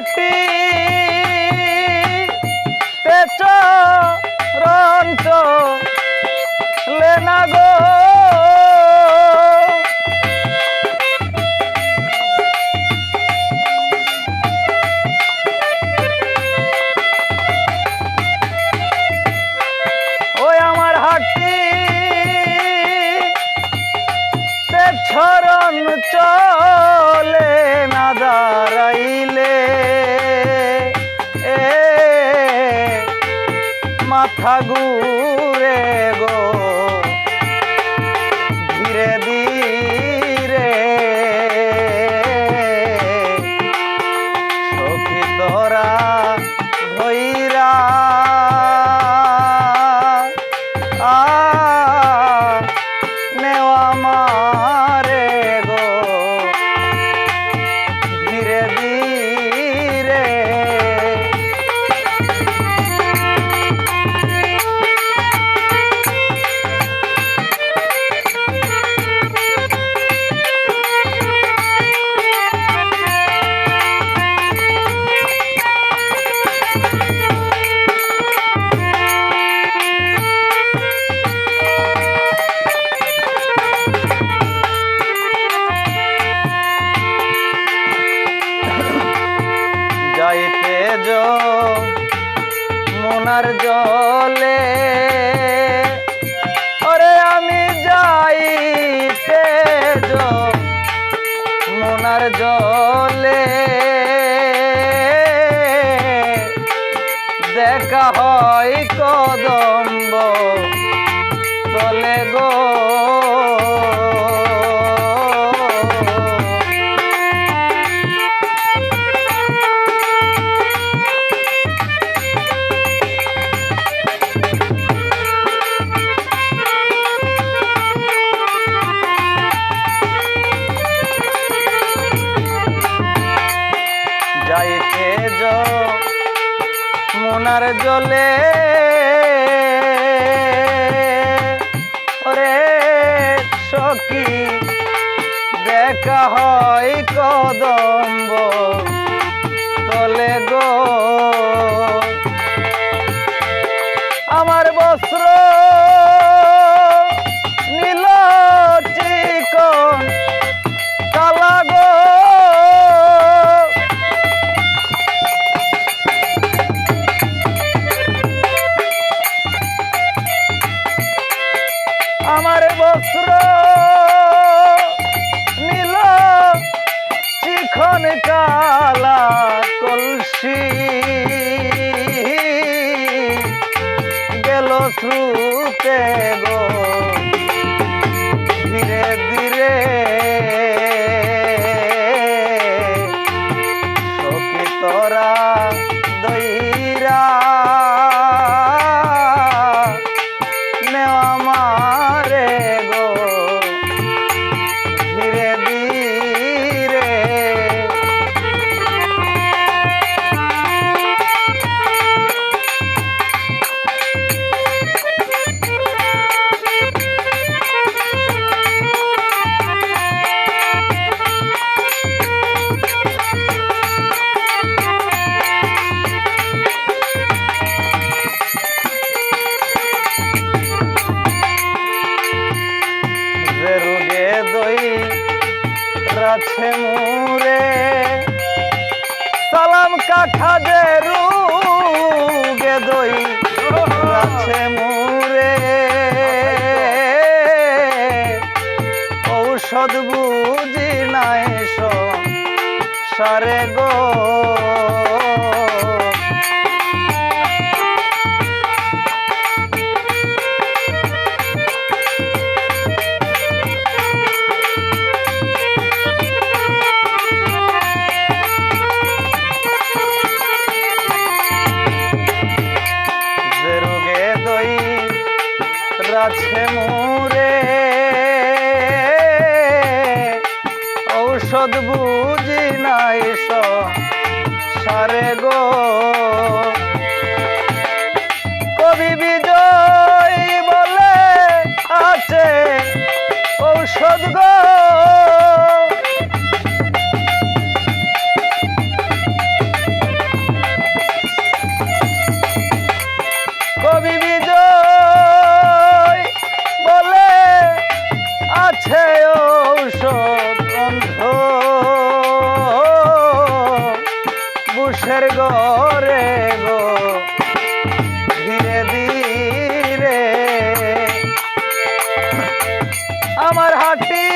মাটি তেচ রঞ্চ লেনা গো। চরণ চর দেখা হয় কদম্ব। চলে গো মোনার জলে। ওরে সখী দেখা হয় কদম্ব তলে গো। আমার বস্ত্র কালা কলসি সালাম কাঠা দে রুগে দই আছে মুরে। ঔষধ বুঝি নাই সারে গো। রাছে মোরে। ঔষধ বুঝি নাই সারে গো। আছে ঔষধ অন্ধ বুসের গরে গো ধীরে ধীরে। আমার হাটি